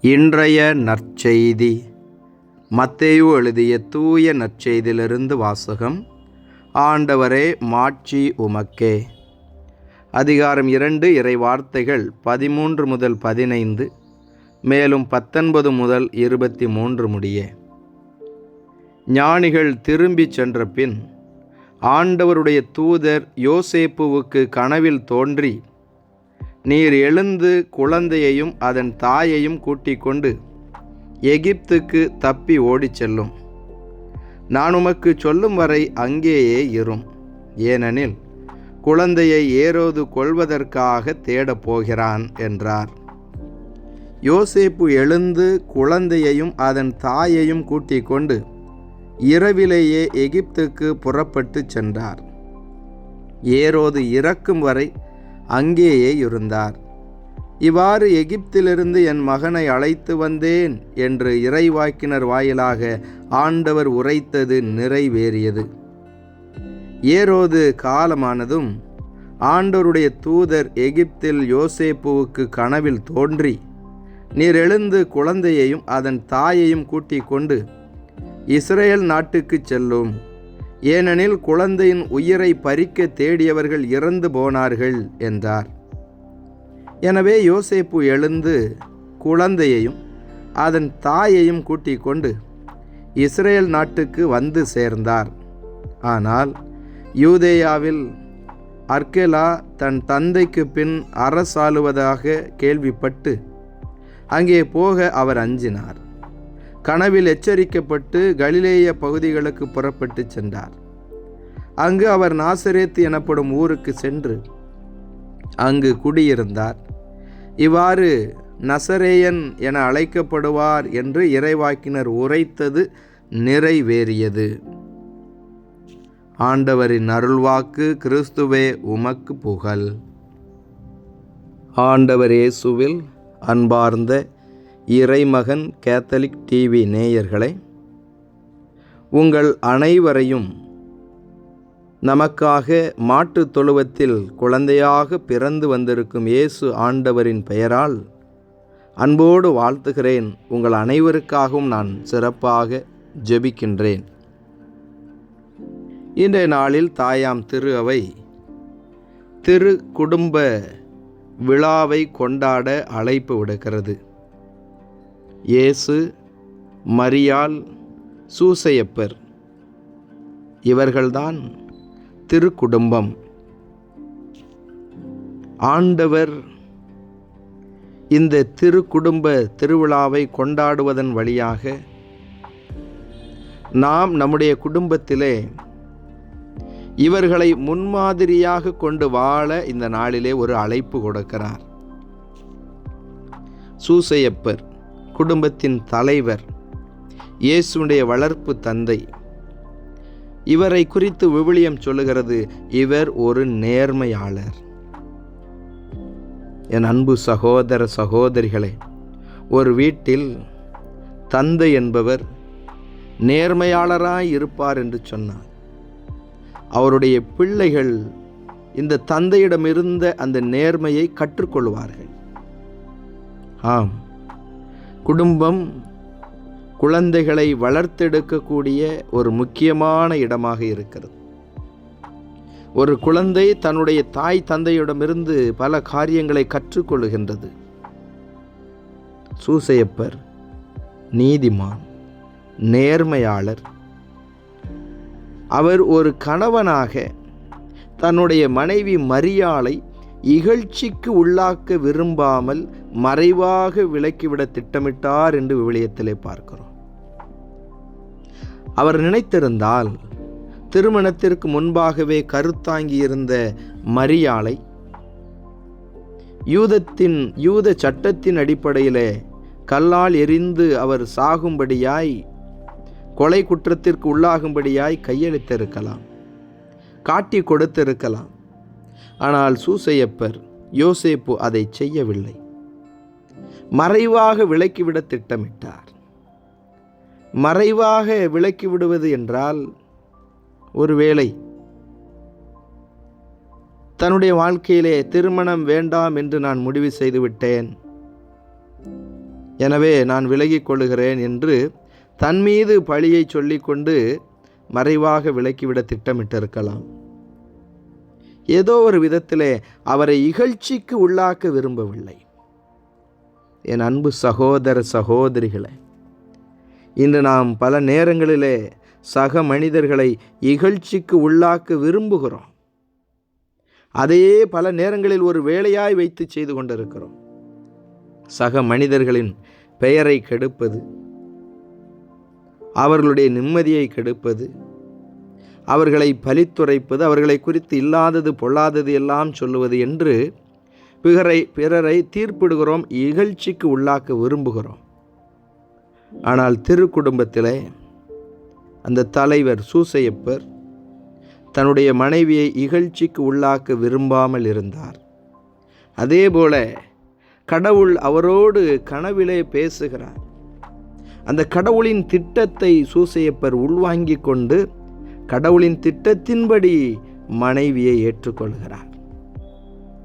இன்றைய நற்செய்தி. மத்தேயு எழுதிய தூய நற்செய்தியிலிருந்து வாசகம் ஆண்டவரே மாட்சி உமக்கே. அதிகாரம் இரண்டு இறை வார்த்தைகள் பதிமூன்று முதல் பதினைந்து மேலும் பத்தொன்பது முதல் இருபத்தி மூன்று முடிய. ஞானிகள் திரும்பிச் சென்ற பின் ஆண்டவருடைய தூதர் யோசேப்புவுக்கு கனவில் தோன்றி நீர் எழுந்து குழந்தையையும் அதன் தாயையும் கூட்டிக் கொண்டு எகிப்துக்கு தப்பி ஓடிச் செல்லும். நான் உமக்கு சொல்லும் வரை அங்கேயே இரும். ஏனெனில் குழந்தையை ஏரோது கொள்வதற்காக தேடப் போகிறான் என்றார். யோசேப்பு எழுந்து குழந்தையையும் அதன் தாயையும் கூட்டிக் கொண்டு இரவிலேயே எகிப்துக்கு புறப்பட்டு சென்றார். ஏரோது இறக்கும் வரை அங்கேயே இருந்தார். இவ்வாறு எகிப்திலிருந்து என் மகனை அழைத்து வந்தேன் என்று இறைவாக்கினர் வாயிலாக ஆண்டவர் உரைத்தது நிறைவேறியது. ஏரோது காலமானதும் ஆண்டவருடைய தூதர் எகிப்தில் யோசேப்புவுக்கு கனவில் தோன்றி நீர் எழுந்து குழந்தையையும் அதன் தாயையும் கூட்டிக் கொண்டு இஸ்ரேல் நாட்டுக்குச் செல்லும். ஏனெனில் குழந்தையின் உயிரை பறிக்க தேடியவர்கள் இறந்து போனார்கள் என்றார். எனவே யோசேப்பு எழுந்து குழந்தையையும் அதன் தாயையும் கூட்டிக் கொண்டு இஸ்ரேல் நாட்டுக்கு வந்து சேர்ந்தார். ஆனால் யூதேயாவில் அர்கெலா தன் தந்தைக்கு பின் அரசாளுவதாக கேள்விப்பட்டு அங்கே போக அவர் அஞ்சினார். கனவில் எச்சரிக்கப்பட்டு கலிலேய பகுதிகளுக்கு புறப்பட்டு சென்றார். அங்கு அவர் நாசரேத்து எனப்படும் ஊருக்கு சென்று அங்கு குடியிருந்தார். இவ்வாறு நசரேயன் என அழைக்கப்படுவார் என்று இறைவாக்கினர் உரைத்தது நிறைவேறியது. ஆண்டவரின் அருள்வாக்கு கிறிஸ்துவே உமக்கு புகழ். ஆண்டவர் இயேசுவில் அன்பார்ந்த இறைமகன் கேத்தலிக் டிவி நேயர்களே உங்கள் அனைவரையும் நமக்காக மாட்டுத் தொழுவத்தில் குழந்தையாக பிறந்து வந்திருக்கும் இயேசு ஆண்டவரின் பெயரால் அன்போடு வாழ்த்துகிறேன். உங்கள் அனைவருக்காகவும் நான் சிறப்பாக ஜெபிக்கின்றேன். இன்றைய நாளில் தாயாம் திரு அவை திரு குடும்ப விழாவை கொண்டாட அழைப்பு விடுக்கிறது. இயேசு மரியால் சூசையப்பர். இவர்கள்தான் திருக்குடும்பம். ஆண்டவர் இந்த திருக்குடும்ப திருவிழாவை கொண்டாடுவதன் வழியாக நாம் நம்முடைய குடும்பத்திலே இவர்களை முன்மாதிரியாக கொண்டு வாழ இந்த நாளிலே ஒரு அழைப்பு கொடுக்கிறார். சூசையப்பர். குடும்பத்தின் தலைவர் இயேசுடைய வளர்ப்பு தந்தை. இவரை குறித்து விவிலியம் சொல்லுகிறது இவர் ஒரு நேர்மையாளர். என் அன்பு சகோதர சகோதரிகளே ஒரு வீட்டில் தந்தை என்பவர் நேர்மையாளராய் இருப்பார் என்று சொன்னார். அவருடைய பிள்ளைகள் இந்த தந்தையிடமிருந்த அந்த நேர்மையை கற்றுக்கொள்வார்கள். ஆம். குடும்பம் குழந்தைகளை வளர்த்தெடுக்கக்கூடிய ஒரு முக்கியமான இடமாக இருக்கிறது. ஒரு குழந்தை தன்னுடைய தாய் தந்தையிடமிருந்து பல காரியங்களை கற்றுக்கொள்கின்றது. சூசையப்பர் நீதிமான் நேர்மையாளர். அவர் ஒரு கணவனாக தன்னுடைய மனைவி மரியாளை இகழ்ச்சிக்கு உள்ளாக்க விரும்பாமல் மறைவாக விலக்கிவிட திட்டமிட்டார் என்று விவிலியத்திலே பார்க்கிறோம். அவர் நினைத்திருந்தால் திருமணத்திற்கு முன்பாகவே கருத்தாங்கியிருந்த மரியாளை யூதத்தின் யூத சட்டத்தின் அடிப்படையிலே கல்லால் எரிந்து அவர் சாகும்படியாய் கொலை குற்றத்திற்கு உள்ளாகும்படியாய் கையளித்திருக்கலாம் காட்டி கொடுத்திருக்கலாம். ஆனால் சூசையப்பர் யோசேப்பு அதை செய்யவில்லை. மறைவாக விலக்கிவிட திட்டமிட்டார். மறைவாக விலக்கிவிடுவது என்றால் ஒருவேளை தன்னுடைய வாழ்க்கையிலே திருமணம் வேண்டாம் என்று நான் முடிவு செய்துவிட்டேன். எனவே நான் விலகிக் கொள்ளுகிறேன் என்று தன் மீது பழியை சொல்லிக்கொண்டு மறைவாக விலக்கிவிட திட்டமிட்டிருக்கலாம். ஏதோ ஒரு விதத்திலே அவரை இகழ்ச்சிக்கு உள்ளாக்க விரும்பவில்லை. என் அன்பு சகோதர சகோதரிகளே இன்று நாம் பல நேரங்களிலே சக மனிதர்களை இகழ்ச்சிக்கு உள்ளாக்க விரும்புகிறோம். அதையே பல நேரங்களில் ஒரு வேலையாய் வைத்து செய்து கொண்டிருக்கிறோம். சக மனிதர்களின் பெயரை கெடுப்பது அவர்களுடைய நிம்மதியை கெடுப்பது அவர்களை பலித்துரைப்பது அவர்களை குறித்து இல்லாதது பொல்லாதது எல்லாம் சொல்லுவது என்று பிறரை பிறரை தீர்ப்பிடுகிறோம் இகழ்ச்சிக்கு உள்ளாக்க விரும்புகிறோம். ஆனால் திரு குடும்பத்திலே அந்த தலைவர் சூசையப்பர் தன்னுடைய மனைவியை இகழ்ச்சிக்கு உள்ளாக்க விரும்பாமல் இருந்தார். அதேபோல கடவுள் அவரோடு கனவிலே பேசுகிறார். அந்த கடவுளின் திட்டத்தை சூசையப்பர் உள்வாங்கிக் கொண்டு கடவுளின் திட்டத்தின்படி மனைவியை ஏற்றுக்கொள்கிறார்.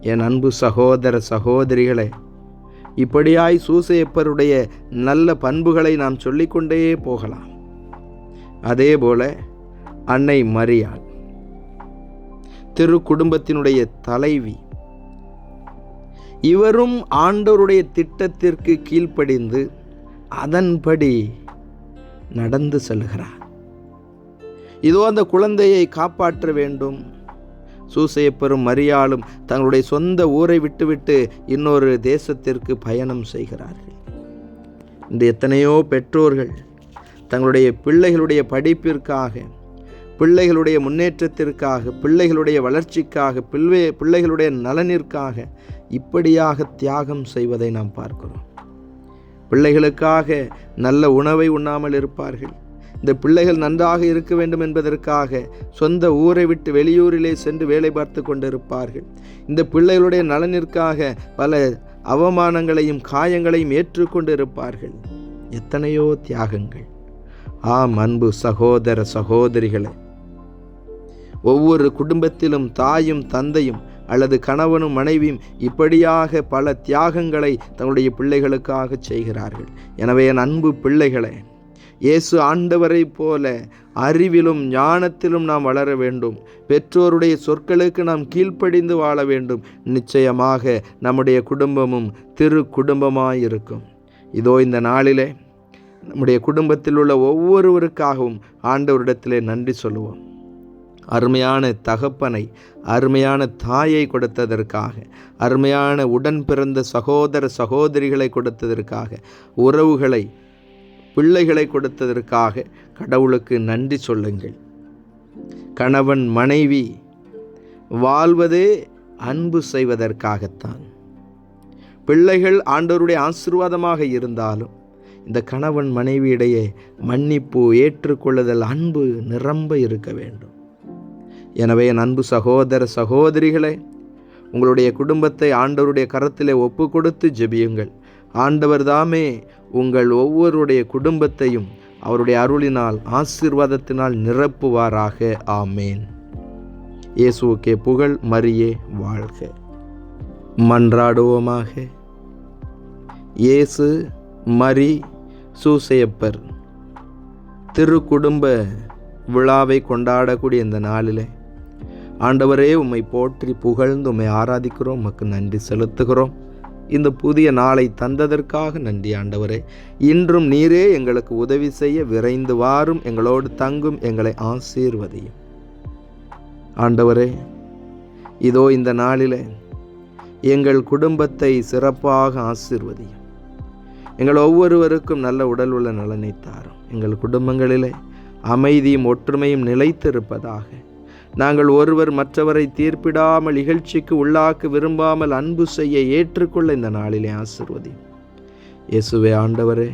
என் அன்பு சகோதர சகோதரிகளே இப்படியாய் சூசையப்பருடைய நல்ல பண்புகளை நாம் சொல்லிக்கொண்டே போகலாம். அதேபோல அன்னை மரியாள் திரு குடும்பத்தினுடைய தலைவி இவரும் ஆண்டவருடைய திட்டத்திற்கு கீழ்ப்படிந்து அதன்படி நடந்து செல்கிறார். இதோ அந்த குழந்தையை காப்பாற்ற வேண்டும். சூசையப்பெரும் மரியாளும் தங்களுடைய சொந்த ஊரை விட்டுவிட்டு இன்னொரு தேசத்திற்கு பயணம் செய்கிறார்கள். இந்த எத்தனையோ பெற்றோர்கள் தங்களுடைய பிள்ளைகளுடைய படிப்பிற்காக பிள்ளைகளுடைய முன்னேற்றத்திற்காக பிள்ளைகளுடைய வளர்ச்சிக்காக பிள்ளை பிள்ளைகளுடைய நலனிற்காக இப்படியாக தியாகம் செய்வதை நாம் பார்க்கிறோம். பிள்ளைகளுக்காக நல்ல உணவை உண்ணாமல் இருப்பார்கள். இந்த பிள்ளைகள் நன்றாக இருக்க வேண்டும் என்பதற்காக சொந்த ஊரை விட்டு வெளியூரிலே சென்று வேலை பார்த்து கொண்டிருப்பார்கள். இந்த பிள்ளைகளுடைய நலனிற்காக பல அவமானங்களையும் காயங்களையும் ஏற்றுக்கொண்டு இருப்பார்கள் எத்தனையோ தியாகங்கள். ஆம் அன்பு சகோதர சகோதரிகளை. ஒவ்வொரு குடும்பத்திலும் தாயும் தந்தையும் அல்லது கணவனும் மனைவியும் இப்படியாக பல தியாகங்களை தங்களுடைய பிள்ளைகளுக்காக செய்கிறார்கள். எனவே என் அன்பு பிள்ளைகளே இயேசு ஆண்டவரைப் போல அறிவிலும் ஞானத்திலும் நாம் வளர வேண்டும். பெற்றோருடைய சொற்களுக்கு நாம் கீழ்ப்படிந்து வாழ வேண்டும். நிச்சயமாக நம்முடைய குடும்பமும் திரு குடும்பமாயிருக்கும் இதோ இந்த நாளிலே நம்முடைய குடும்பத்தில் உள்ள ஒவ்வொருவருக்காகவும் ஆண்டவரிடத்திலே நன்றி சொல்லுவோம். அருமையான தகப்பனை அருமையான தாயை கொடுத்ததற்காக அருமையான உடன் பிறந்த சகோதர சகோதரிகளை கொடுத்ததற்காக உறவுகளை பிள்ளைகளை கொடுத்ததற்காக கடவுளுக்கு நன்றி சொல்லுங்கள். கணவன் மனைவி வாழ்வதே அன்பு செய்வதற்காகத்தான். பிள்ளைகள் ஆண்டவருடைய ஆசீர்வாதமாக இருந்தாலும் இந்த கணவன் மனைவியிடையே மன்னிப்பு ஏற்றுக்கொள்ளுதல் அன்பு நிரம்ப இருக்க வேண்டும். எனவே என் அன்பு சகோதர சகோதரிகளே உங்களுடைய குடும்பத்தை ஆண்டவருடைய கரத்திலே ஒப்பு கொடுத்து ஜெபியுங்கள். ஆண்டவர் தாமே உங்கள் ஒவ்வொருடைய குடும்பத்தையும் அவருடைய அருளினால் ஆசீர்வாதத்தினால் நிரப்புவாராக. ஆமேன். இயேசுவுக்கே புகழ் மரியே வாழ்க. மன்றாடுவோமாக. இயேசு மரி சூசையப்பர். திருக்குடும்ப விழாவை கொண்டாடக்கூடிய இந்த நாளிலே ஆண்டவரே உம்மை போற்றி புகழ்ந்து உம்மை ஆராதிக்கிறோம் உமக்கு நன்றி செலுத்துகிறோம். இந்த புதிய நாளை தந்ததற்காக நன்றி ஆண்டவரே. இன்றும் நீரே எங்களுக்கு உதவி செய்ய விரைந்து வாரும் எங்களோடு தங்கும் எங்களை ஆசீர்வதியும். ஆண்டவரே இதோ இந்த நாளிலே எங்கள் குடும்பத்தை சிறப்பாக ஆசீர்வதியும். எங்கள் ஒவ்வொருவருக்கும் நல்ல உடல் உள்ள நலனை தாரும். எங்கள் குடும்பங்களிலே அமைதியும் ஒற்றுமையும் நிலைத்திருப்பதாக நாங்கள் ஒருவர் மற்றவரை தீர்ப்பிடாமல் இகழ்ச்சிக்கு உள்ளாக்க விரும்பாமல் அன்பு செய்ய ஏற்றுக்கொள்ள இந்த நாளிலே ஆசிர்வதி இயேசுவே ஆண்டவரே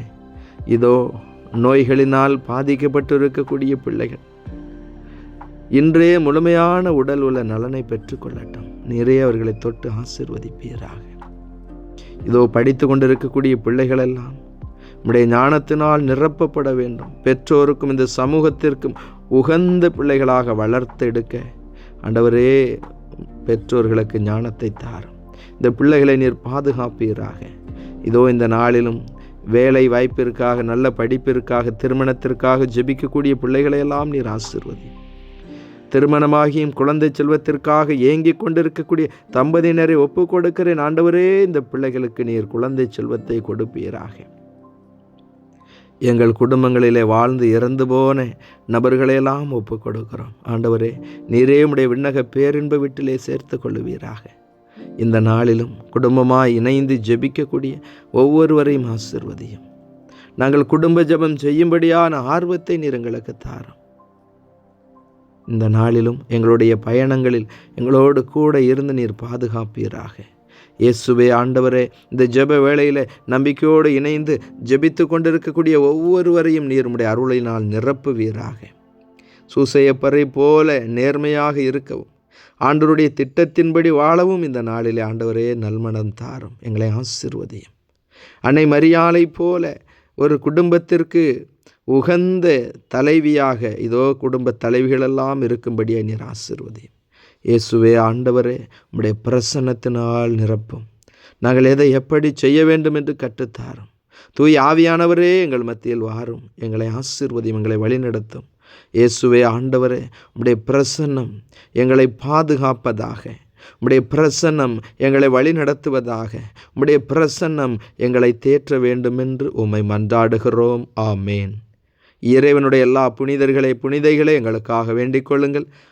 இதோ நோய்களினால் பாதிக்கப்பட்டு இருக்கக்கூடிய பிள்ளைகள். இன்றே முழுமையான உடல் உள்ள நலனை பெற்றுக்கொள்ளட்டும். நிறைய அவர்களை தொட்டு ஆசிர்வதிப்பீராக. இதோ படித்து கொண்டிருக்கக்கூடிய பிள்ளைகளெல்லாம் நம்முடைய ஞானத்தினால் நிரப்பப்பட வேண்டும். பெற்றோருக்கும் இந்த சமூகத்திற்கும் உகந்த பிள்ளைகளாக வளர்த்தெடுக்க ஆண்டவரே பெற்றோர்களுக்கு ஞானத்தை தாரும். இந்த பிள்ளைகளை நீர் பாதுகாப்பீராக. இதோ இந்த நாளிலும் வேலை வாய்ப்பிற்காக நல்ல படிப்பிற்காக திருமணத்திற்காக ஜெபிக்கக்கூடிய பிள்ளைகளையெல்லாம் நீர் ஆசிர்வதி திருமணமாகியும் குழந்தை செல்வத்திற்காக ஏங்கிக் கொண்டிருக்கக்கூடிய தம்பதியினரை ஒப்பு கொடுக்கிறேன். ஆண்டவரே இந்த பிள்ளைகளுக்கு நீர் குழந்தை செல்வத்தை கொடுப்பீராக. எங்கள் குடும்பங்களிலே வாழ்ந்து இறந்து போன நபர்களையெல்லாம் ஒப்பு கொடுக்கிறோம் ஆண்டவரே நீரே உடைய விண்ணக பேரின்ப வீட்டிலே சேர்த்து கொள்ளுவீராக. இந்த நாளிலும் குடும்பமாய் இணைந்து ஜெபிக்கக்கூடிய ஒவ்வொருவரையும் ஆசிர்வதியும். நாங்கள் குடும்ப ஜெபம் செய்யும்படியான ஆர்வத்தை நீர் எங்களுக்கு தாரும். இந்த நாளிலும் எங்களுடைய பயணங்களில் எங்களோடு கூட இருந்து நீர் பாதுகாப்பீராக. இயேசுவே ஆண்டவரே இந்த ஜெப வேளையில் நம்பிக்கையோடு இணைந்து ஜெபித்து கொண்டிருக்கக்கூடிய ஒவ்வொருவரையும் நீர் உடைய அருளினால் நிரப்புவீராக. சூசையப்பறை போல நேர்மையாக இருக்கவும் ஆண்டவருடைய திட்டத்தின்படி வாழவும் இந்த நாளிலே ஆண்டவரே நல்மனம் தாரும் எங்களை ஆசிர்வதையும். அன்னை மரியாலை போல ஒரு குடும்பத்திற்கு உகந்த தலைவியாக இதோ குடும்ப தலைவிகளெல்லாம் இருக்கும்படியாக நீர் ஆசிர்வதையும். இயேசுவே ஆண்டவரே உம்முடைய பிரசன்னத்தினால் நிரப்பும். நாங்கள் எதை எப்படி செய்ய வேண்டும் என்று கற்றுத்தாரும். தூய் ஆவியானவரே எங்கள் மத்தியில் வாரும். எங்களை ஆசீர்வதியும் எங்களை வழிநடத்தும். இயேசுவே ஆண்டவரே உம்முடைய பிரசன்னம் எங்களை பாதுகாப்பதாக உம்முடைய பிரசன்னம் எங்களை வழிநடத்துவதாக உம்முடைய பிரசன்னம் எங்களை தேற்ற வேண்டுமென்று உம்மை மன்றாடுகிறோம். ஆமேன். இறைவனுடைய எல்லா புனிதர்களை புனிதைகளை எங்களுக்காக வேண்டிக் கொள்ளுங்கள்.